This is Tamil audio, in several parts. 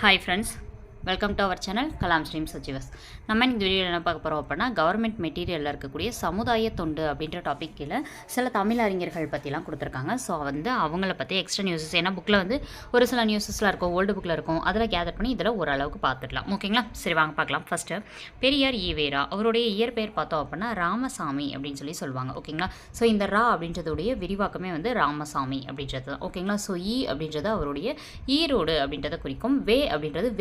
Hi friends welcome to our channel Kalam ஸ்ரீம் சச்சிவஸ் நம்ம இந்த வீடியோவில் என்ன பார்க்க போகிறோம் அப்படின்னா கவர்மெண்ட் மெட்டீரியலில் இருக்கக்கூடிய சமுதாய தொண்டு அப்படின்ற டாபிக் கீழே சில தமிழ் அறிஞர்கள் பற்றிலாம் கொடுத்துருக்காங்க. ஸோ வந்து அவங்கள பற்றி எக்ஸ்ட்ரா நியூஸஸ் ஏன்னா புக்கில் வந்து ஒரு சில நியூஸஸ்லாம் இருக்கும் ஓல்டு புக்கில் இருக்கும் அதில் கேதர் பண்ணி இதில் ஓரளவுக்கு பார்த்துக்கலாம் ஓகேங்களா சரி வாங்க பார்க்கலாம். ஃபஸ்ட்டு பெரியார் ஈவேரா அவருடைய இயற்பெயர் பார்த்தோம் அப்படின்னா ராமசாமி அப்படின்னு சொல்லி சொல்லுவாங்க. ஓகேங்களா ஸோ இந்த ரா அப்படின்றதுடைய விரிவாக்கமே வந்து ராமசாமி அப்படின்றது தான் ஓகேங்களா ஸோ ஈ அப்படின்றது அவருடைய ஈரோடு அப்படின்றத குறிக்கும் வே அப்படின்றது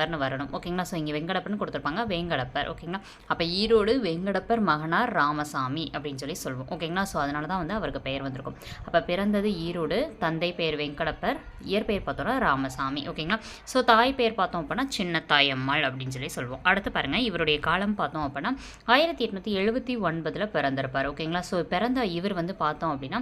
வெங்கடப்பர்னு வரணும். ஓகேங்களா? ஸோ இங்கே வெங்கடப்பர்னு கொடுத்துருப்பாங்க. வெங்கடப்பர். ஓகேங்களா? அப்போ ஈரோடு வெங்கடப்பர் மகனார் ராமசாமி அப்படின்னு சொல்லி சொல்லுவோம் ஓகேங்களா? ஸோ அதனால தான் வந்து அவருக்கு பெயர் வந்திருக்கும். அப்போ பிறந்தது ஈரோடு தந்தை பெயர் வெங்கடப்பர் இயற்பெயர் பார்த்தோம்னா ராமசாமி. ஓகேங்களா? ஸோ தாய் பெயர் பார்த்தோம் அப்படின்னா சின்ன தாயம்மாள் அப்படின்னு சொல்லி சொல்லுவோம் அடுத்து பாருங்கள் இவருடைய காலம் பார்த்தோம் அப்படின்னா ஆயிரத்தி எட்நூற்றி எழுபத்தி ஒன்பதில் பிறந்திருப்பார். ஓகேங்களா? ஸோ பிறந்த இவர் வந்து பார்த்தோம் அப்படின்னா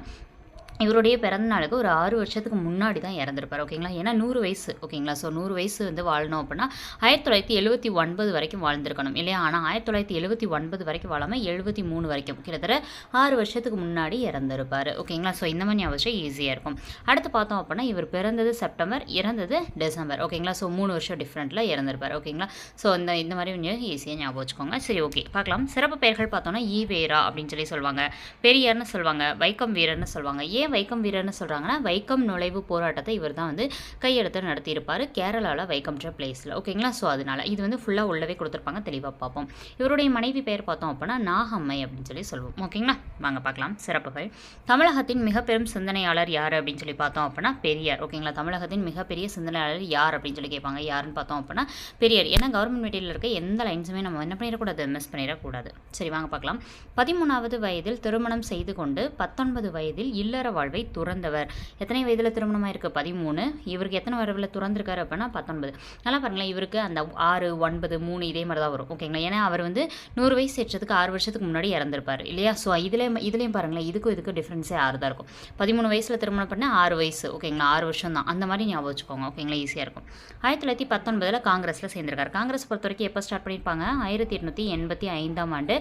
இவருடைய பிறந்த நாளுக்கு ஒரு ஆறு வருஷத்துக்கு முன்னாடி தான் இறந்துருப்பார் ஓகேங்களா ஏன்னா நூறு வயசு ஓகேங்களா ஸோ நூறு வயசு வந்து வாழணும் அப்படின்னா ஆயிரத்தி தொள்ளாயிரத்தி எழுபத்தி ஒன்பது வரைக்கும் வாழ்ந்திருக்கணும் இல்லையா? ஆனால் ஆயிரத்தி தொள்ளாயிரத்தி எழுபத்தி ஒன்பது வரைக்கும் வாழாமல் எழுபத்தி மூணு வரைக்கும் கிட்டத்தட்ட ஆறு வருஷத்துக்கு முன்னாடி இறந்துருப்பார் ஓகேங்களா ஸோ இந்த மாதிரி அவசியம் ஈஸியாக இருக்கும். அடுத்து பார்த்தோம் அப்படின்னா இவர் பிறந்தது செப்டம்பர் இறந்தது டிசம்பர் ஓகேங்களா ஸோ மூணு வருஷம் டிஃப்ரெண்ட்டில் இறந்துருப்பார் ஓகேங்களா ஸோ இந்த இந்த மாதிரி கொஞ்சம் ஈஸியாக ஞாபகம் வச்சுக்கோங்க. சரி ஓகே பார்க்கலாம். சிறப்பு பெயர்கள் பார்த்தோன்னா வேரா அப்படின்னு சொல்லி சொல்லுவாங்க பெரியார்னு சொல்லுவாங்க வைக்கம் வீரர்னு சொல்லுவாங்க. ஏன் வைக்கம் வீரர்னு சொல்கிறாங்கன்னா வைக்கம் நுழைவு போராட்டத்தை இவர் தான் வந்து கையெழுத்து நடத்தியிருப்பார். கேரளாவில் வைக்கம்ன்ற பிளேஸில் ஓகேங்களா ஸோ அதனால் இது வந்து ஃபுல்லாக உள்ளவே கொடுத்துருப்பாங்க தெளிவாக பார்ப்போம். இவருடைய மனைவி பெயர் பார்த்தோம் அப்படின்னா நாகம்மை அப்படின்னு சொல்லி சொல்லுவோம். ஓகேங்களா வாங்க பார்க்கலாம். சிறப்புகள் தமிழகத்தின் மிக பெரும் சிந்தனையாளர் யார் அப்படின்னு சொல்லி பார்த்தோம் அப்படின்னா பெரியார். ஓகேங்களா தமிழகத்தின் மிகப்பெரிய சிந்தனையாளர் யார் அப்படின்னு சொல்லி கேட்பாங்க. யாருன்னு பார்த்தோம் அப்படின்னா பெரியார். ஏன்னா கவர்மெண்ட் மெட்டீரியல் இருக்க எந்த லைன்ஸுமே நம்ம என்ன பண்ணிடக்கூடாது? மிஸ் பண்ணிடக்கூடாது. சரி வாங்க பார்க்கலாம். பதிமூணாவது வயதில் திருமணம் செய்து கொண்டு பத்தொன்பது வயதில் இல்லற வாழ்வை துறந்தவர். எத்தனை வயதில் திருமணம் ஆயிருக்கு? பதிமூணு. இவருக்கு எத்தனை வரவில் துறந்திருக்காரு அப்படின்னா பத்தொன்பது. நல்லா பாருங்களேன் இவருக்கு அந்த ஆறு ஒன்பது மூணு இதே மாதிரி தான் வரும். ஓகேங்களா? ஏன்னா அவர் வந்து நூறு வயசு ஏற்றதுக்கு ஆறு வருஷத்துக்கு முன்னாடி இறந்திருப்பார். இல்லையா? ஸோ இதுலேயும் இதுலேயும் பாருங்களேன் இதுக்கும் இதுக்கும் டிஃப்ரென்ஸே ஆறு தான் இருக்கும். பதிமூணு வயசில் திருமணம் பண்ண ஆறு வயசு. ஓகேங்களா? ஆறு வருஷம் தான். அந்த மாதிரி ஞாபகம் வச்சுக்கோங்க. ஓகேங்களா? ஈஸியாக இருக்கும். ஆயிரத்தி தொள்ளாயிரத்தி பத்தொன்பதில் காங்கிரஸில் சேர்ந்திருக்காரு. காங்கிரஸ் பொறுத்த வரைக்கும் எப்போ ஸ்டார்ட் பண்ணியிருப்பாங்க? ஆயிரத்தி எட்நூற்றி எண்பத்தி ஐந்தாம் ஆண்டு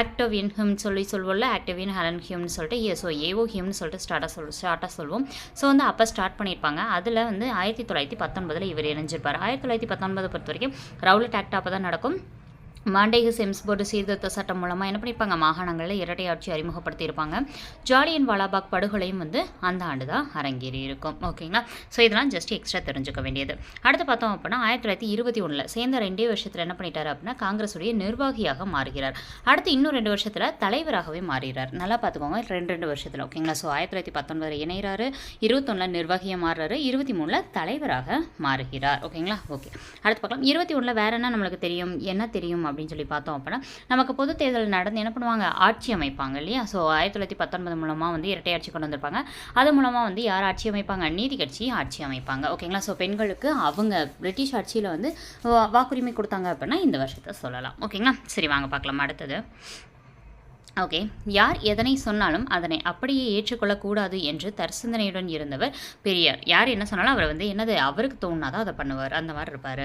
ஆக்டிவ் இன் ஹிம் சொல்லி சொல்வோம்ல ஆக்டிவ் இன் ஹலன் ஹியூம்னு சொல்லிட்டு ஏ ஸோ ஏவோ ஹிம்னு சொல்லிட்டு ஷார்ட்டாக சொல் ஷார்ட்டாக சொல்வோம். ஸோ வந்து அப்போ ஸ்டார்ட் பண்ணியிருப்பாங்க அதில் வந்து ஆயிரத்தி தொள்ளாயிரத்தி பத்தொன்பதில் இவர் இணைஞ்சிருப்பார். ஆயிரத்தி தொள்ளாயிரத்தி பத்தொன்பதை பொறுத்த வரைக்கும் ரவுலட் ஆக்ட் அப்போ தான் நடக்கும். மாண்டேக செம்ஸ் போர்டு சீர்திருத்த சட்டம் மூலமாக என்ன பண்ணியிருப்பாங்க மாகாணங்களில் இரட்டை ஆட்சி அறிமுகப்படுத்தியிருப்பாங்க. ஜாலியன் வாலாபாக் படுகொலையும் வந்து அந்த ஆண்டு தான் அரங்கேறி இருக்கும் ஓகேங்களா? ஸோ இதெல்லாம் ஜஸ்ட் எக்ஸ்ட்ரா தெரிஞ்சுக்க வேண்டியது. அடுத்து பார்த்தோம் அப்படின்னா ஆயிரத்தி தொள்ளாயிரத்தி இருபத்தி ஒன்றில் சேர்ந்த ரெண்டே வருஷத்தில் என்ன பண்ணிட்டார் அப்படின்னா காங்கிரஸுடைய நிர்வாகியாக மாறுகிறார். அடுத்து இன்னும் ரெண்டு வருஷத்தில் தலைவராகவே மாறுகிறார். நல்லா பார்த்துக்கோங்க ரெண்டு ரெண்டு வருஷத்தில். ஓகேங்களா? ஸோ ஆயிரத்தி தொள்ளாயிரத்தி பத்தொன்பதில் இணைகிறாரு இருபத்தொன்னில் நிர்வாகியாக மாறுறாரு இருபத்தி மூணில் தலைவராக மாறுகிறார். ஓகேங்களா? ஓகே அடுத்து பார்க்கலாம். இருபத்தி ஒன்றில் வேற என்ன நம்மளுக்கு தெரியும்? என்ன தெரியும் அப்படின்னு சொல்லி பார்த்தோம் அப்படின்னா நமக்கு பொது தேர்தல் நடந்து என்ன பண்ணுவாங்க? ஆட்சி அமைப்பாங்க இல்லையா? ஸோ ஆயிரத்தி தொள்ளாயிரத்தி பத்தொன்பது மூலமாக வந்து இரட்டை ஆட்சி கொண்டு வந்திருப்பாங்க. அது மூலமாக வந்து யார் ஆட்சி அமைப்பாங்க? நீதி கட்சி ஆட்சி அமைப்பாங்க. ஓகேங்களா ஸோ பெண்களுக்கு அவங்க பிரிட்டிஷ் ஆட்சியில் வந்து வாக்குரிமை கொடுத்தாங்க அப்படின்னா இந்த வருஷத்தை சொல்லலாம். ஓகேங்களா சரி வாங்க பார்க்கலாம். அடுத்தது. ஓகே. யார் எதனை சொன்னாலும் அதனை அப்படியே ஏற்றுக்கொள்ளக்கூடாது என்று தற்சிந்தனையுடன் இருந்தவர் பெரியார். யார் என்ன சொன்னாலும் அவர் வந்து என்னது அவருக்கு தோணாதான் அதை பண்ணுவார். அந்த மாதிரி இருப்பார்.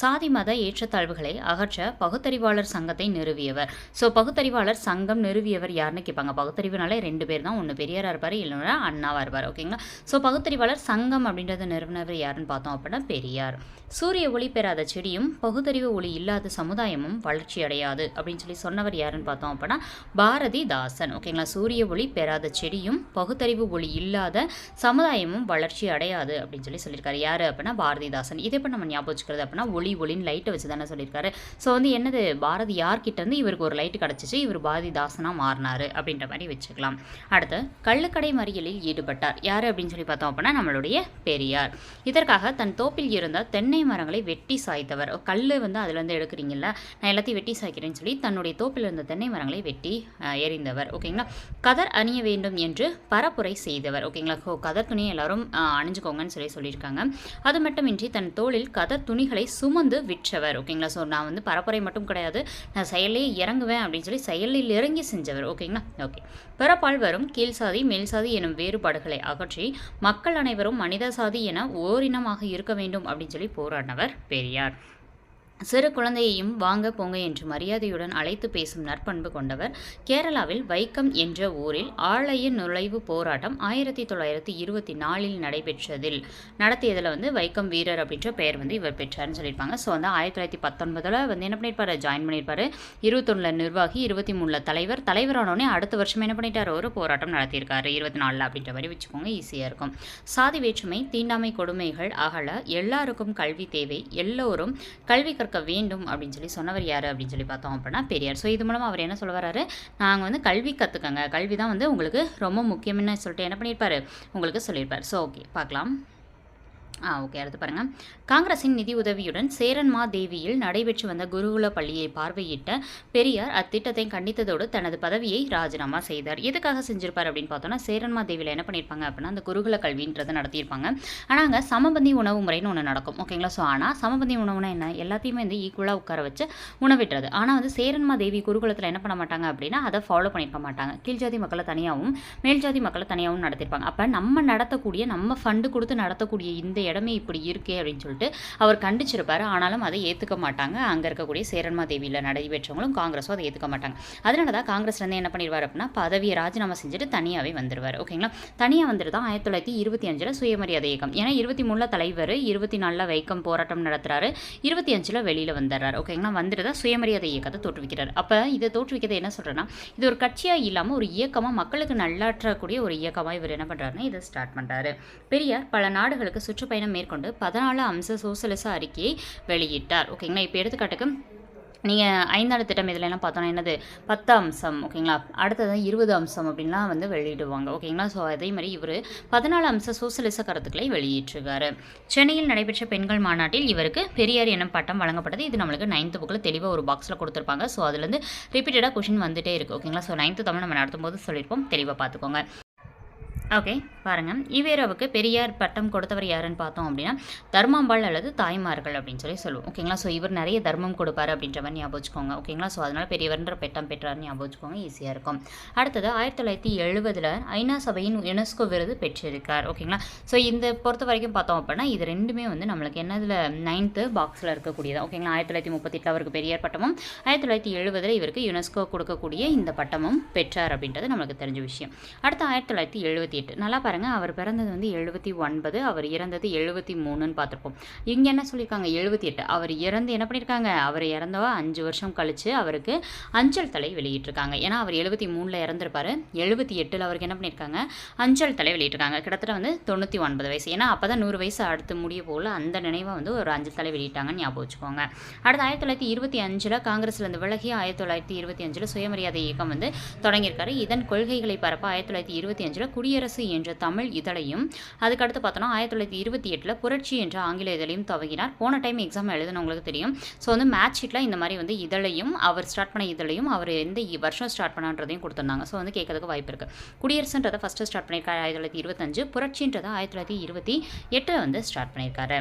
சாதி மத ஏற்றத்தாழ்வுகளை அகற்ற பகுத்தறிவாளர் சங்கத்தை நிறுவியவர். ஸோ பகுத்தறிவாளர் சங்கம் நிறுவியவர் யாருன்னு கேட்பாங்க. பகுத்தறிவுனாலே ரெண்டு பேர் தான். ஒன்று பெரியாராக இருப்பார் இல்லைன்னா அண்ணாவாக இருப்பார். ஓகேங்களா ஸோ பகுத்தறிவாளர் சங்கம் அப்படின்றத நிறுவனவர் யாருன்னு பார்த்தோம் அப்படின்னா பெரியார். சூரிய ஒளி பெறாத செடியும் பகுத்தறிவு ஒளி இல்லாத சமுதாயமும் வளர்ச்சி அடையாது அப்படின்னு சொல்லி சொன்னவர் யாருன்னு பார்த்தோம் அப்படின்னா பாரதிதாசன் ஓகேங்களா? சூரிய ஒளி பெறாத செடியும் பகுத்தறிவு ஒளி இல்லாத சமுதாயமும் வளர்ச்சி அடையாது அப்படின்னு சொல்லி சொல்லியிருக்காரு. யார் அப்படின்னா? பாரதிதாசன். இதை இப்போ நம்ம ஞாபகம் வச்சுக்கிறது அப்படின்னா ஒளி ஒளின்னு லைட்டை வச்சு தானே சொல்லியிருக்காரு. ஸோ வந்து என்னது? பாரதி யார்கிட்ட இருந்து இவருக்கு ஒரு லைட்டு கிடச்சிச்சு இவர் பாரதிதாசனாக மாறினாரு அப்படின்ற மாதிரி வச்சுக்கலாம். அடுத்து கள்ளுக்கடை மறியலில் ஈடுபட்டார். யார் அப்படின்னு சொல்லி பார்த்தோம் அப்படின்னா நம்மளுடைய பெரியார். இதற்காக தன் தோப்பில் இருந்த தென்னை மரங்களை வெட்டி சாய்த்தவர். கல் வந்து அதுலேருந்து எடுக்கிறீங்கல்ல நான் எல்லாத்தையும் வெட்டி சாய்க்கிறேன்னு சொல்லி தன்னுடைய தோப்பில் இருந்த தென்னை மரங்களை வெட்டி எறிந்தவர் ஓகேங்களா? கதர் அணிய வேண்டும் என்று பரப்புரை செய்தவர். ஓகேங்களா? ஸோ கதர் துணியை எல்லாரும் அணிஞ்சுக்கோங்கன்னு சொல்லி சொல்லியிருக்காங்க. அது மட்டுமின்றி தன் தோளில் கதர் துணிகளை சுமந்து விற்றவர். ஓகேங்களா? ஸோ நான் வந்து பரப்புரை மட்டும் கிடையாது. நான் செயலே இறங்குவேன் அப்படின்னு சொல்லி செயலில் இறங்கி செஞ்சவர். ஓகேங்களா? ஓகே. பிறப்பால் வரும் கீழ் சாதி மேல் சாதி எனும் வேறுபாடுகளை அகற்றி மக்கள் அனைவரும் மனித சாதி என ஓரினமாக இருக்க வேண்டும் அப்படின்னு சொல்லி போராடினவர் பெரியார். சிறு குழந்தையையும் வாங்க போங்க என்று மரியாதையுடன் அழைத்து பேசும் நற்பண்பு கொண்டவர் கேரளாவில் வைக்கம் என்ற ஊரில் ஆலய நுழைவு போராட்டம் ஆயிரத்தி தொள்ளாயிரத்தி இருபத்தி நாலில் நடைபெற்றதில் நடத்தியதில் வந்து வைக்கம் வீரர் அப்படின்ற பெயர் வந்து இவர் பெற்றார்னு சொல்லியிருப்பாங்க. ஸோ வந்து ஆயிரத்தி தொள்ளாயிரத்தி பத்தொன்பதில் வந்து என்ன பண்ணியிருப்பாரு? ஜாயின் பண்ணியிருப்பாரு. இருபத்தொன்னில் நிர்வாகி இருபத்தி மூணில் தலைவர் தலைவரானோடனே அடுத்த வருஷம் என்ன பண்ணிட்டார்? ஒரு போராட்டம் நடத்தியிருக்காரு. இருபத்தி நாலில் அப்படின்ற மாதிரி வச்சுக்கோங்க ஈஸியாக இருக்கும். சாதி வேற்றுமை தீண்டாமை கொடுமைகள் அகல எல்லாருக்கும் கல்வி தேவை. எல்லோரும் கல்வி கற்க வேண்டும் அப்படின்னு சொல்லி சொன்னவர் யார் அப்படின்னு சொல்லி பார்த்தோம் அப்படின்னா பெரியார். ஸோ இது மூலமாக அவர் என்ன சொல்ல வர்றாரு? நாங்கள் வந்து கல்வி கற்றுக்கங்க கல்வி தான் வந்து உங்களுக்கு ரொம்ப முக்கியம்னு சொல்லிட்டு என்ன பண்ணியிருப்பார்? உங்களுக்கு சொல்லியிருப்பார். ஸோ ஓகே பார்க்கலாம். ஆ ஓகே அடுத்து பாருங்கள் காங்கிரசின் நிதி உதவியுடன் சேரன்மா தேவியில் நடைபெற்று வந்த குருகுல பள்ளியை பார்வையிட்ட பெரியார் அத்திட்டத்தை கண்டித்ததோடு தனது பதவியை ராஜினாமா செய்தார். எதுக்காக செஞ்சிருப்பார் அப்படின்னு பார்த்தோன்னா சேரன்மா தேவியில் என்ன பண்ணியிருப்பாங்க அப்படின்னா அந்த குருகுல கல்வின்றதை நடத்தியிருப்பாங்க. ஆனால் அங்கே சமபந்தி உணவு முறைன்னு ஒன்று நடக்கும். ஓகேங்களா? ஸோ ஆனால் சமபந்தி உணவுனா என்ன? எல்லாத்தையுமே வந்து ஈக்குவலாக உட்கார வச்சு உணவிட்டுறது ஆனால் வந்து சேரன்மா தேவி குருகுலத்தில் என்ன பண்ண மாட்டாங்க அப்படின்னா அதை ஃபாலோ பண்ணியிருக்க மாட்டாங்க. கீழ்ஜாதி மக்களை தனியாகவும் மேல்ஜாதி மக்களை தனியாகவும் நடத்தியிருப்பாங்க அப்போ நம்ம நடத்தக்கூடிய நம்ம ஃபண்டு கொடுத்து நடத்தக்கூடிய இந்த இடமே இப்படி இருக்கே அப்படின்னு சொல்லிட்டு அவர் கண்டிச்சிருப்பார். ஆனாலும் அதை ஏற்றுக்க மாட்டாங்க. அங்கே இருக்கக்கூடிய சேரன்மா தேவியில் நடைபெற்றவங்களும் காங்கிரஸும் அதை ஏற்றுக்க மாட்டாங்க. அதனால தான் காங்கிரஸ்லேருந்து என்ன பண்ணிடுவார் அப்படின்னா பதவியை ராஜினாமா செஞ்சுட்டு தனியாகவே வந்துடுவார் ஓகேங்களா தனியாக வந்துட்டு தான் ஆயிரத்தி தொள்ளாயிரத்தி இருபத்தி அஞ்சில் சுயமரியாதை இயக்கம். ஏன்னா இருபத்தி மூணில் தலைவர் இருபத்தி நாலில் வைக்கம் போராட்டம் நடத்துகிறாரு இருபத்தி அஞ்சில் வெளியில் வந்துடுறாரு. ஓகேங்களா வந்துட்டு தான் சுயமரியாதை இயக்கத்தை தோற்றுவிக்கிறார். அப்போ இதை தோற்றுவிக்கிறது என்ன சொல்கிறேன்னா இது ஒரு கட்சியாக இல்லாமல் ஒரு இயக்கமாக மக்களுக்கு நல்லாற்றக்கூடிய ஒரு இயக்கமாக இவர் என்ன பண்ணுறாருன்னா இதை ஸ்டார்ட் பண்ணுறாரு பெரியார் பல நாடுகளுக்கு சுற்றுப்பயணம் மேற்கொண்டு பதினாலு அம்ச சோசலிச அறிக்கையை வெளியிட்டார். ஓகேங்களா இப்போ எடுத்துக்காட்டுக்கு நீங்கள் ஐந்தாண்டு திட்டம் இதில் பார்த்தோன்னா என்னது? பத்து அம்சம் ஓகேங்களா அடுத்தது இருபது அம்சம் அப்படின்லாம் வந்து வெளியிடுவாங்க ஓகேங்களா ஸோ அதே மாதிரி இவர் பதினாலு அம்ச சோசலிச கருத்துக்களை வெளியிட்டிருக்காரு. சென்னையில் நடைபெற்ற பெண்கள் மாநாட்டில் இவருக்கு பெரியார் எனும் பட்டம் வழங்கப்பட்டது. இது நம்மளுக்கு நைன்த்து புக்கில் தெளிவாக ஒரு பாக்ஸில் கொடுத்துருப்பாங்க. ஸோ அதுலேருந்து ரிப்பீட்டடாக கொஷின் வந்துட்டே இருக்குது ஓகேங்களா ஸோ நைன்த்து தமிழ் நம்ம நடத்தும் போது சொல்லியிருப்போம். தெளிவாக பார்த்துக்கோங்க. ஓகே பாருங்கள் ஈவேராவுக்கு பெரியார் பட்டம் கொடுத்தவர் யாருன்னு பார்த்தோம் அப்படின்னா தர்மாம்பாள் அல்லது தாய்மார்கள் அப்படின்னு சொல்லி சொல்லுவோம். ஓகேங்களா ஸோ இவர் நிறைய தர்மம் கொடுப்பாரு அப்படின்ற மாதிரி ஞாபகம் வச்சுக்கோங்க. ஓகேங்களா ஸோ அதனால் பெரியவர்ன்ற பட்டம் பெற்றார் ஞாபகம் வச்சுக்கோங்க. ஈஸியாக இருக்கும். அடுத்தது ஆயிரத்தி தொள்ளாயிரத்தி எழுபதில் ஐநா சபையின் யுனெஸ்கோ விருது பெற்றிருக்கார். ஓகேங்களா ஸோ இந்த பொறுத்த வரைக்கும் பார்த்தோம் அப்படின்னா இது ரெண்டுமே வந்து நம்மளுக்கு என்னதில் நைன்த்து பாக்ஸில் இருக்கக்கூடியதான் ஓகேங்களா ஆயிரத்தி தொள்ளாயிரத்தி முப்பத்தெட்டில் அவருக்கு பெரியார் பட்டமும் ஆயிரத்தி தொள்ளாயிரத்தி எழுபதில் இவருக்கு யுனெஸ்கோ கொடுக்கக்கூடிய இந்த பட்டமும் பெற்றார் அப்படின்றது நம்மளுக்கு தெரிஞ்ச விஷயம். அடுத்து ஆயிரத்தி தொள்ளாயிரத்தி எழுபத்தி எயிட் நல்லா பாருங்கள் அவர் பிறந்தது வந்து எழுபத்தி ஒன்பது அவர் இறந்தது எழுபத்தி மூணுன்னு பார்த்துருப்போம். இங்கே என்ன சொல்லியிருக்காங்க? எழுபத்தி எட்டு. அவர் இறந்து என்ன பண்ணியிருக்காங்க? அவர் இறந்தவ? அஞ்சு வருஷம் கழித்து அவருக்கு அஞ்சல் தலை வெளியிட்டிருக்காங்க. ஏன்னா அவர் எழுபத்தி மூணில் இறந்துருப்பாரு. எழுபத்தி எட்டில் அவருக்கு என்ன பண்ணியிருக்காங்க? அஞ்சல் தலை வெளியிட்டிருக்காங்க. கிட்டத்தட்ட வந்து தொண்ணூற்றி ஒன்பது வயசு. ஏன்னா அப்போ தான் நூறு வயசு அடுத்து முடிய போல் அந்த நினைவை வந்து ஒரு அஞ்சல் தலை வெளியிட்டாங்கன்னு ஞாபகம் வச்சுக்கோங்க. அடுத்து ஆயிரத்தி தொள்ளாயிரத்தி இருபத்தி அஞ்சில் காங்கிரஸ்லேருந்து விலகி ஆயிரத்தி தொள்ளாயிரத்தி இருபத்தி அஞ்சில் சுயமரியாதை இயக்கம் வந்து தொடங்கியிருக்காரு. இதன் கொள்கைகளை பரப்ப ஆயிரத்தி தொள்ளாயிரத்தி இருபத்தி அஞ்சில் குடியரசு என்ற தமிழ் இதழையும் அதுக்கடுத்து பார்த்தோன்னா ஆயிரத்தி தொள்ளாயிரத்தி இருபத்தி எட்டில் புரட்சி என்ற ஆங்கில இதழையும் துவங்கினார். போன டைம் எக்ஸாம் எழுதுனவங்களுக்கு தெரியும். ஸோ வந்து மேட்ச் ஷீட்டில் இந்த மாதிரி வந்து இதழையும் அவர் ஸ்டார்ட் பண்ண இதழையும் அவர் எந்த வருஷம் ஸ்டார்ட் பண்ணான்றதையும் கொடுத்துருந்தாங்க. ஸோ வந்து கேட்கறதுக்கு வாய்ப்பு இருக்குது குடியரசுன்றதை ஃபஸ்ட்டு ஸ்டார்ட் பண்ணியிருக்காரு ஆயிரத்தி தொள்ளாயிரத்தி இருபத்தஞ்சு. புரட்சின்றதை ஆயிரத்தி தொள்ளாயிரத்தி இருபத்தி எட்டில் வந்து ஸ்டார்ட் பண்ணியிருக்காரு.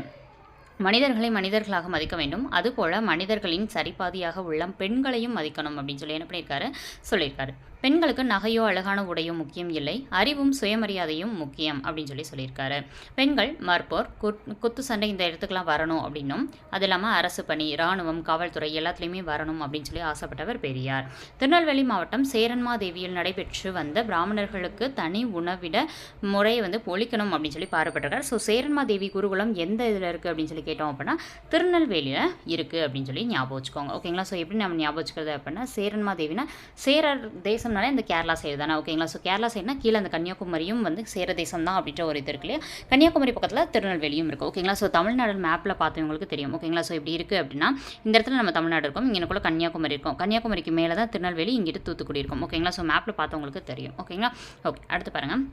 மனிதர்களை மனிதர்களாக மதிக்க வேண்டும். அதுபோல மனிதர்களின் சரிபாதியாக உள்ள பெண்களையும் மதிக்கணும் அப்படின்னு சொல்லி என்ன பண்ணியிருக்காரு? சொல்லியிருக்காரு. பெண்களுக்கு நகையோ அழகான உடையோ முக்கியம் இல்லை. அறிவும் சுயமரியாதையும் முக்கியம் அப்படின்னு சொல்லி சொல்லியிருக்காரு. பெண்கள் மற்போர் குத் குத்து சண்டை இந்த இடத்துக்குலாம் வரணும் அப்படின்னும் அது இல்லாமல் அரசு பணி இராணுவம் காவல்துறை எல்லாத்துலேயுமே வரணும் அப்படின்னு சொல்லி ஆசைப்பட்டவர் பெரியார். திருநெல்வேலி மாவட்டம் சேரன்மாதேவியில் நடைபெற்று வந்த பிராமணர்களுக்கு தனி உணவிட முறையை வந்து ஒழிக்கணும் அப்படின்னு சொல்லி பாடுபட்டிருக்கார். ஸோ சேரன்மாதேவி குருகுலம் எந்த இதில் இருக்குது அப்படின்னு சொல்லி கேட்டோம் அப்படின்னா திருநெல்வேலியில் இருக்குது அப்படின்னு சொல்லி ஞாபகம் வச்சுக்கோங்க. ஓகேங்களா ஸோ எப்படி நம்ம ஞாபகம் வச்சுக்கிறது அப்படின்னா சேரன்மாதேவினா சேரர் தேசம் தேசம்னாலே இந்த கேரளா சைடு தானே ஓகேங்களா ஸோ கேரளா சைடுனா கீழே அந்த கன்னியாகுமரியும் வந்து சேர தேசம் தான் அப்படின்ற ஒரு இது இருக்கு இல்லையா? கன்னியாகுமரி பக்கத்தில் திருநெல்வேலியும் இருக்குது ஓகேங்களா ஸோ தமிழ்நாடு மேப்பில் பார்த்தவங்களுக்கு தெரியும் ஓகேங்களா ஸோ இப்படி இருக்குது அப்படின்னா இந்த இடத்துல நம்ம தமிழ்நாடு இருக்கோம் இங்கேனக்குள்ள கன்னியாகுமரி இருக்கும். கன்னியாகுமரிக்கு மேலே தான் திருநெல்வேலி இங்கிட்டு தூத்துக்குடி இருக்கும் ஓகேங்களா ஸோ மேப்பில் பார்த்தவங்களுக்கு தெரியும் ஓகேங்களா ஓகே அடுத்து பாருங்கள்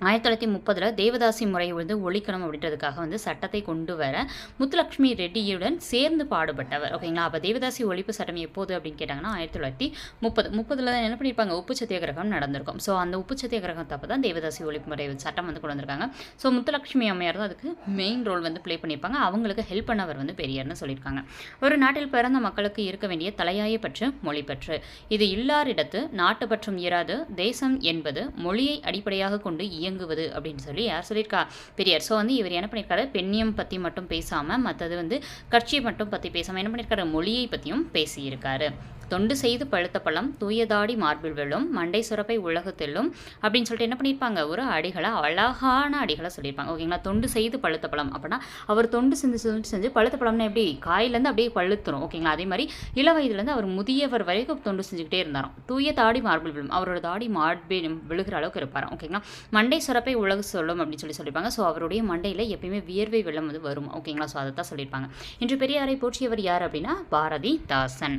ஆயிரத்தி தொள்ளாயிரத்தி முப்பதில் தேவதாசி முறை வந்து ஒழிக்கணும் அப்படின்றதுக்காக வந்து சட்டத்தை கொண்டு வர முத்துலட்சுமி ரெட்டியுடன் சேர்ந்து பாடுபட்டவர். ஓகேங்களா அப்போ தேவதாசி ஒழிப்பு சட்டம் எப்போது அப்படின்னு கேட்டாங்கன்னா ஆயிரத்தி தொள்ளாயிரத்தி முப்பது முப்பதில் தான் என்ன பண்ணியிருப்பாங்க உப்பு சத்தியாகிரகம் நடந்திருக்கும். ஸோ அந்த உப்பு சத்தியாகிரகம் தான் தேவதாசி ஒழிப்பு முறை சட்டம் வந்து கொண்டு வந்திருக்காங்க. ஸோ முத்துலட்சுமி அம்மையார் தான் அதுக்கு மெயின் ரோல் வந்து ப்ளே பண்ணியிருப்பாங்க. அவங்களுக்கு ஹெல்ப் பண்ணவர் வந்து பெரியார்னு சொல்லியிருக்காங்க. ஒரு நாட்டில் பிறந்த மக்களுக்கு இருக்க வேண்டிய தலையாய பற்று மொழி பற்று. இது இல்லாரிடத்து நாட்டு பற்றும் இராது தேசம் என்பது மொழியை அடிப்படையாக கொண்டு இயங்க இயங்குவது அப்படின்னு சொல்லி யார் சொல்லியிருக்கா? பெரியார். ஸோ வந்து இவர் என்ன பண்ணியிருக்காரு? பெண்ணியம் பற்றி மட்டும் பேசாமல் மற்றது வந்து கட்சியை மட்டும் பற்றி பேசாமல் என்ன பண்ணியிருக்காரு? மொழியை பற்றியும் பேசியிருக்காரு. தொண்டு செய்து பழுத்த பழம் தூயதாடி மார்பில் விழும் மண்டை சுரப்பை உலகத்திலும் அப்படின்னு சொல்லிட்டு என்ன பண்ணியிருப்பாங்க? ஒரு அடிகளை அழகான அடிகளை சொல்லியிருப்பாங்க. ஓகேங்களா? தொண்டு செய்து பழுத்த பழம் அப்படின்னா அவர் தொண்டு செஞ்சு செஞ்சு செஞ்சு பழுத்த பழம்னா எப்படி? காயிலேருந்து அப்படியே பழுத்துரும். ஓகேங்களா? அதே மாதிரி இள வயதுலேருந்து அவர் முதியவர் வரைக்கும் தொண்டு செஞ்சுக்கிட்டே இருந்தாராம். தூய தாடி மார்பில் விழும். அவரோட தாடி மார்பில் விழுகிற அளவுக்கு இருப்பாராம். ஓகேங்களா? மண்டை சுரப்பை உலக சொல்லும் அப்படின்னு சொல்லி சொல்லியிருப்பாங்க. ஸோ அவருடைய மண்டையில் எப்பயுமே வியர்வை வெள்ளம் வந்து வரும். ஓகேங்களா? ஸோ அதை தான் சொல்லியிருப்பாங்க. இன்று பெரியாரை போற்றியவர் யார் அப்படின்னா? பாரதிதாசன்.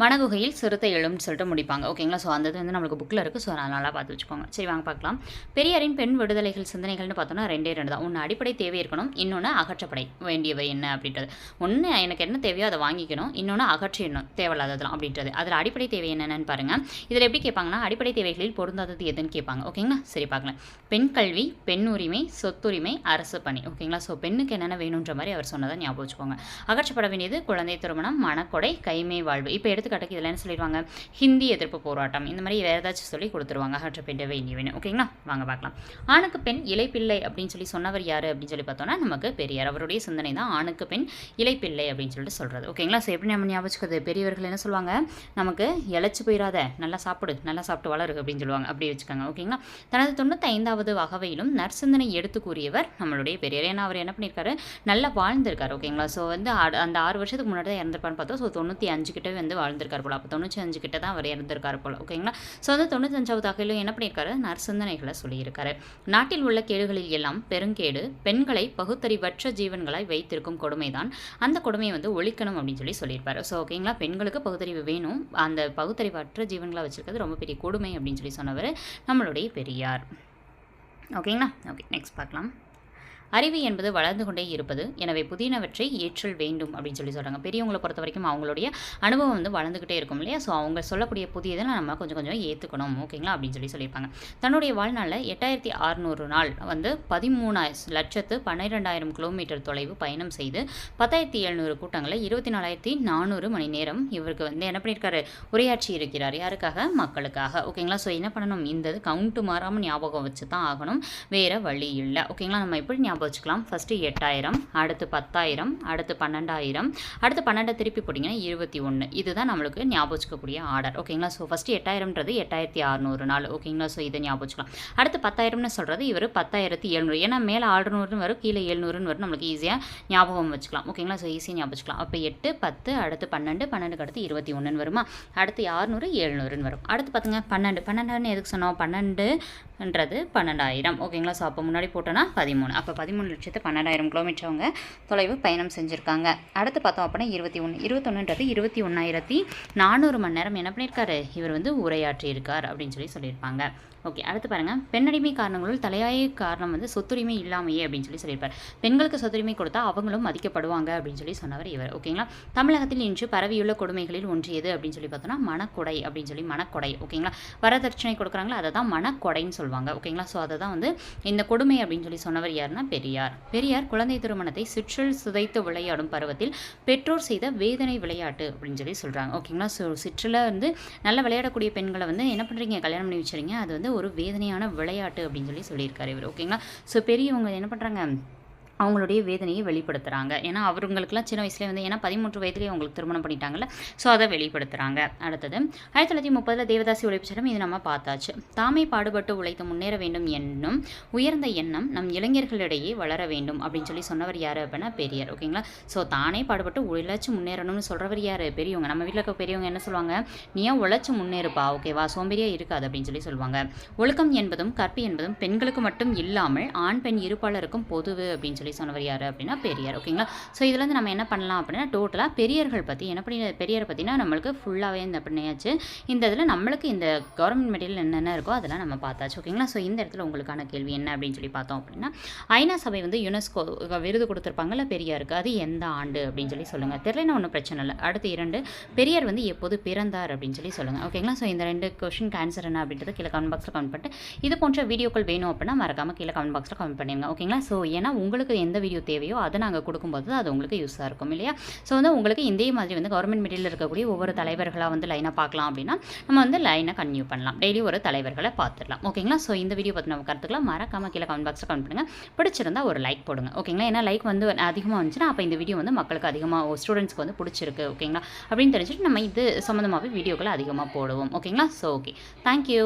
மனகுகையில் சிறுத்தை எழும்னு சொல்லிட்டு முடிப்பாங்க. ஓகேங்களா ஸோ அந்த இது வந்து நம்மளுக்கு புக்கில் இருக்குது ஸோ அதை நல்லா பார்த்து வச்சுக்கோங்க. சரி வாங்க பார்க்கலாம். பெரியாரின் பெண் விடுதலைகள் சிந்தனைகள்னு பார்த்தோம்னா ரெண்டே ரெண்டு தான். ஒன்று அடிப்படை தேவை இருக்கணும். இன்னொன்று அகற்றப்படை வேண்டியவை என்ன அப்படின்றது. ஒன்று எனக்கு என்ன தேவையோ அதை வாங்கிக்கணும். இன்னொன்று அகற்றிடணும் தேவையில்லாததெல்லாம் அப்படின்றது. அதில் அடிப்படை தேவை என்னென்னு பாருங்கள் இதில் எப்படி கேட்பாங்கன்னா அடிப்படை தேவைகளில் பொருந்தாதது எதுன்னு கேட்பாங்க. ஓகேங்களா சரி பார்க்கலாம். பெண் கல்வி பெண் உரிமை சொத்துரிமை அரசு பணி. ஓகேங்களா ஸோ பெண்ணுக்கு என்னென்ன வேணுன்ற மாதிரி அவர் சொன்னதை ஞாபகம் வச்சுக்கோங்க. அகற்றப்பட வேண்டியது குழந்தை திருமணம் மனக்கொடை கைமை வாழ்வு. இப்போ எடுத்து இதில் என்ன சொல்லிடுவாங்க? ஹிந்தி எதிர்ப்பு போராட்டம். இந்த மாதிரி வேறு ஏதாச்சும் சொல்லி கொடுத்துருவாங்க. அகற்றப்பட வேண்டிய வேணும் ஓகேங்களா? வாங்க பார்க்கலாம். ஆணுக்கு பெண் இலைப்பிள்ளை அப்படின்னு சொல்லி சொன்னவர் யார் அப்படின்னு சொல்லி பார்த்தோம்னா நமக்கு பெரியார். அவருடைய சிந்தனை தான் ஆணுக்கு பெண் இலைப்பிள்ளை அப்படின்னு சொல்லிட்டு சொல்கிறது ஓகேங்களா? ஸோ எப்படி நம்ம ஞாபகம் வச்சுக்கிறது பெரியவர்கள் என்ன சொல்லுவாங்க? நமக்கு இழைச்சி போயிடாத நல்லா சாப்பிடு நல்லா சாப்பிட்டு வளரு அப்படின்னு சொல்லுவாங்க. அப்படி வச்சுக்கோங்க. ஓகேங்களா? தனது தொண்ணூத்தைந்தாவது ஐந்தாவது வகவையிலும் நற்சிந்தனை எடுத்து கூறியவர் நம்மளுடைய பெரியார். ஏன்னா அவர் என்ன பண்ணியிருக்காரு நல்லா வாழ்ந்திருக்காரு. ஓகேங்களா? ஸோ வந்து அந்த ஆறு வருஷத்துக்கு முன்னாடி தான் இறந்துருப்பான்னு பார்த்தோம். ஸோ தொண்ணூற்றி அஞ்சு கிட்ட வந்து வாழ்ந்திருக்காரு போல. அப்போ தொண்ணூற்றி கிட்ட தான் அவர் இறந்திருக்காரு போல. ஓகேங்களா ஸோ வந்து தொண்ணூத்தஞ்சாவது வகையிலும் என்ன பண்ணியிருக்காரு? நற்சிந்தனைகளை சொல்லியிருக்காரு. நாட்டில் உள்ள கேடுகளில் எல்லாம் பெருங்கேடு பெண்களை பகுத்தறிவற்ற ஜீவன்களாய் வைத்திருக்கும் கொடுமைதான். அந்த கொடுமையை வந்து ஒழிக்கணும் அப்படின்னு சொல்லி சொல்லியிருப்பாரு. ஸோ ஓகேங்களா பெண்களுக்கு பகுத்தறிவு வேணும். அந்த பகுத்தறிவற்ற ஜீவன்களாக வச்சிருக்கிறது ரொம்ப பெரிய கொடுமை அப்படின்னு சொல்லி சொன்னவர் நம்மளுடைய பெரியார். ஓகேங்களா ஓகே நெக்ஸ்ட் பார்க்கலாம். அறிவு என்பது வளர்ந்து கொண்டே இருப்பது. எனவே புதியனவற்றை ஏற்றல் வேண்டும் அப்படின்னு சொல்லி சொல்கிறாங்க பெரியவங்களை பொறுத்த வரைக்கும் அவங்களுடைய அனுபவம் வந்து வளர்ந்துக்கிட்டே இருக்கும் இல்லையா? ஸோ அவங்க சொல்லக்கூடிய புதியதெல்லாம் நம்ம கொஞ்சம் கொஞ்சம் ஏற்றுக்கணும் ஓகேங்களா அப்படின்னு சொல்லி சொல்லியிருப்பாங்க. தன்னுடைய வாழ்நாளில் எட்டாயிரத்தி அறுநூறு நாள் வந்து பதிமூணாயிரம் லட்சத்து பன்னிரெண்டாயிரம் கிலோமீட்டர் தொலைவு பயணம் செய்து பத்தாயிரத்தி எழுநூறு கூட்டங்களை இருபத்தி நாலாயிரத்தி நானூறு மணி நேரம் இவருக்கு வந்து என்ன பண்ணியிருக்காரு? உரையாற்றி இருக்கிறார். யாருக்காக? மக்களுக்காக. ஓகேங்களா ஸோ என்ன பண்ணணும்? இந்த கவுண்ட்டு மாறாமல் ஞாபகம் வச்சு தான் ஆகணும். வேறு வழி இல்லை. ஓகேங்களா நம்ம எப்படி ஞாபகம் வச்சுக்கலாம். ஃபஸ்ட்டு எட்டாயிரம் அடுத்து பத்தாயிரம் அடுத்து பன்னெண்டாயிரம். அடுத்து பன்னெண்டை திருப்பி போட்டிங்கன்னா இருபத்தி ஒன்று இதுதான் நம்மளுக்கு ஞாபகம் வச்சுக்கக்கூடிய ஆர்டர் ஓகேங்களா ஸோ ஃபஸ்ட்டு எட்டாயிரம்ன்றது எட்டாயிரத்தி அறநூறு நாள். ஓகேங்களா ஸோ இதை ஞாபகம் வச்சுக்கலாம். அடுத்து பத்தாயிரம்னு சொல்கிறது இவர் பத்தாயிரத்தி எழுநூறு. ஏன்னா மேலே ஆறுநூறுன்னு வரும் கீழே எழுநூறுன்னு வரும். நம்மளுக்கு ஈஸியாக ஞாபகம் வச்சுக்கலாம். ஓகேங்களா ஸோ ஈஸியாக ஞாபகம் வச்சுக்கலாம். அப்போ எட்டு பத்து அடுத்து பன்னெண்டு பன்னெண்டுக்கு அடுத்து இருபத்தி ஒன்றுன்னு வருமா? அடுத்து அறுநூறு எழுநூறுன்னு வரும். அடுத்து பார்த்துங்க பன்னெண்டு. பன்னெண்டுன்னு எதுக்கு சொன்னோம்? பன்னெண்டுன்றது பன்னெண்டாயிரம். ஓகேங்களா ஸோ அப்போ முன்னாடி போட்டோன்னா பதிமூணு. அப்போ பதி பதிமூணு லட்சத்து பன்னெண்டாயிரம் கிலோமீட்டர் அவங்க தொலைவு பயணம் செஞ்சுருக்காங்க. அடுத்து பார்த்தோம் அப்படின்னா இருபத்தி ஒன்று இருபத்தொன்னுன்றது இருபத்தி ஒன்றாயிரத்தி நானூறு மணி நேரம். என்ன பண்ணியிருக்காரு? இவர் வந்து உரையாற்றியிருக்கார் அப்படின்னு சொல்லி சொல்லியிருப்பாங்க. ஓகே அடுத்து பாருங்கள் பெண்ணடிமை காரணங்களுள் தலையாய காரணம் வந்து சொத்துரிமை இல்லாமையே அப்படின்னு சொல்லி சொல்லியிருப்பார். பெண்களுக்கு சொத்துரிமை கொடுத்தா அவங்களும் மதிக்கப்படுவாங்க அப்படின்னு சொல்லி சொன்னவர் இவர். ஓகேங்களா? தமிழகத்தில் இன்று பரவியுள்ள கொடுமைகளில் ஒன்று எது அப்படின்னு சொல்லி பார்த்தோம்னா மனக்கொடை அப்படின்னு சொல்லி மனக்கொடை. ஓகேங்களா? வரதட்சணை கொடுக்குறாங்களா அதை தான் மனக்கொடைன்னு சொல்லுவாங்க. ஓகேங்களா? ஸோ அதை தான் வந்து இந்த கொடுமை அப்படின்னு சொல்லி சொன்னவர் யாருன்னா பெரியார். பெரியார் குழந்தை திருமணத்தை சிற்றில் சிதைத்து விளையாடும் பருவத்தில் பெற்றோர் செய்த வேதனை விளையாட்டு அப்படின்னு சொல்லி சொல்கிறாங்க ஓகேங்களா ஸோ சிற்றில் வந்து நல்லா விளையாடக்கூடிய பெண்களை வந்து என்ன பண்ணுறீங்க கல்யாணம் பண்ணி வச்சுறீங்க அது வந்து ஒரு வேதனையான விளையாட்டு அப்படின்னு சொல்லி சொல்லியிருக்காரு இவர். ஓகேங்களா ஸோ பெரியவங்க என்ன பண்ணுறாங்க அவங்களுடைய வேதனையை வெளிப்படுத்துகிறாங்க ஏன்னா அவங்களுக்குலாம் சின்ன வயசுலேயே வந்து ஏன்னா பதிமூன்று வயதுலேயே அவங்களுக்கு திருமணம் பண்ணிட்டாங்கல்ல ஸோ அதை வெளிப்படுத்துகிறாங்க அடுத்தது ஆயிரத்தி தொள்ளாயிரத்தி முப்பதில் தேவதாசி உழைப்பு சட்டம் இது நம்ம பார்த்தாச்சு. தாமே பாடுபட்டு உழைத்து முன்னேற வேண்டும் என்னும் உயர்ந்த எண்ணம் நம் இளைஞர்களிடையே வளர வேண்டும் அப்படின்னு சொல்லி சொன்னவர் யார் அப்படின்னா பெரியார். ஓகேங்களா ஸோ தானே பாடுபட்டு உழைச்சி முன்னேறணும்னு சொல்கிறவர் யார்? பெரியவங்க. நம்ம வீட்டில் இருக்க பெரியவங்க என்ன சொல்லுவாங்க? நீயா உழைச்சி முன்னேறுப்பா? ஓகேவா சோம்பேறியாக இருக்காது அப்படின்னு சொல்லி சொல்லுவாங்க. ஒழுக்கம் என்பதும் கற்பு என்பதும் பெண்களுக்கு மட்டும் இல்லாமல் ஆண் பெண் இருப்பாளருக்கும் பொதுவு அப்படின்னு சொல்லி சொன்னவர் யார் அப்படின்னா பெரியார் ஓகேங்களா? ஸோ இதுல இருந்து நம்ம என்ன பண்ணலாம் அப்படின்னா டோட்டலாக பெரியர்கள் பற்றி என்ன பண்ணி பெரியாரை பற்றினா நம்மளுக்கு ஃபுல்லாகவே இந்த பண்ணியாச்சு. இந்த இதில் நம்மளுக்கு இந்த கவர்மெண்ட் மெட்டீரியல் என்னென்ன இருக்கோ அதெல்லாம் நம்ம பார்த்தாச்சு ஓகேங்களா? ஸோ இந்த இடத்துல உங்களுக்கான கேள்வி என்ன அப்படின்னு சொல்லி பார்த்தோம் அப்படின்னா ஐநா சபை வந்து யுனெஸ்கோ விருது கொடுத்துருப்பாங்கல்ல பெரியாருக்கு அது எந்த ஆண்டு அப்படின்னு சொல்லி சொல்லுங்கள் தெரியலனா ஒன்றும் பிரச்சனை இல்லை. அடுத்து இரண்டு பெரியார் வந்து எப்போது பிறந்தார் அப்படின்னு சொல்லி சொல்லுங்கள் ஓகேங்களா? ஸோ இந்த ரெண்டு கொஷின் ஆன்சர் என்ன அப்படின்றத கீழே கமெண்ட் பாக்ஸில் கமெண்ட் பண்ணிட்டு இது போன்ற வீடியோக்கள் வேணும் அப்படின்னா மறக்காமல் கீழே கமெண்ட் பாக்ஸில் கமெண்ட் பண்ணிடுங்க ஓகேங்களா? ஸோ ஏன்னா உங்களுக்கு எந்த வீடியோ தேவையோ அதை நாங்கள் கொடுக்கும்போது அது உங்களுக்கு யூஸாக இருக்கும் இல்லையா? ஸோ வந்து உங்களுக்கு இதே மாதிரி வந்து கவர்மெண்ட் மீடியில் இருக்கக்கூடிய ஒவ்வொரு தலைவர்களாக வந்து லைனாக பார்க்கலாம் அப்படின்னா நம்ம வந்து லைனை கன்யூ பண்ணலாம். டெய்லி ஒரு தலைவர்களை பார்த்துடலாம். ஓகேங்களா ஸோ இந்த வீடியோ நம்ம கருத்துக்கெல்லாம் மறக்காம கீழே கமெண்ட் பாக்ஸில் கமெண்ட் பண்ணுங்கள் பிடிச்சிருந்தா ஒரு லைக் போடுங்க. ஓகேங்களா ஏன்னா லைக் வந்து அதிகமாக வந்துச்சுன்னா அப்போ இந்த வீடியோ வந்து மக்களுக்கு அதிகமாக ஸ்டூடெண்ட்ஸ்க்கு வந்து பிடிச்சிருக்கு. ஓகேங்களா அப்படின்னு தெரிஞ்சுட்டு நம்ம இது சம்மந்தமாகவே வீடியோக்களை அதிகமாக போடுவோம். ஓகேங்களா ஸோ ஓகே தேங்க்யூ